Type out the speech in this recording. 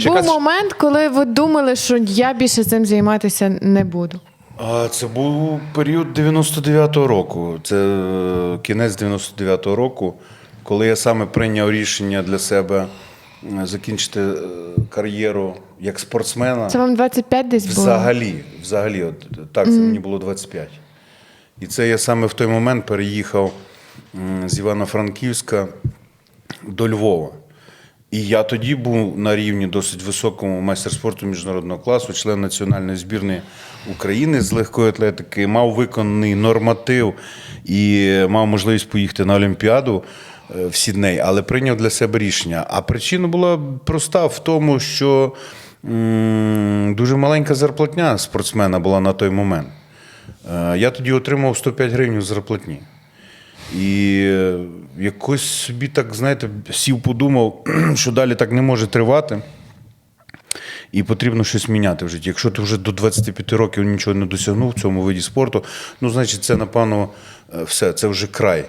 Чи був якась- момент, коли ви думали, що я більше цим займатися не буду? А, Це був період 99-го року. Це е, кінець 99-го року, коли я саме прийняв рішення для себе е, закінчити е, кар'єру як спортсмена. Це вам 25 десь було? Взагалі, взагалі, от, так, це мені було 25. І це я саме в той момент переїхав м, з Івано-Франківська до Львова. І я тоді був на рівні досить високому майстер спорту міжнародного класу, член національної збірної України з легкої атлетики, мав виконаний норматив і мав можливість поїхати на Олімпіаду е, в Сідней, але прийняв для себе рішення. А причина була проста в тому, що дуже маленька зарплатня спортсмена була на той момент. Е, Я тоді отримав 105 гривень зарплатні. І якось собі так, знаєте, сів, подумав, що далі так не може тривати. І потрібно щось міняти в житті. Якщо ти вже до 25 років нічого не досягнув в цьому виді спорту, ну, значить, це, напевно, е, все, це вже край.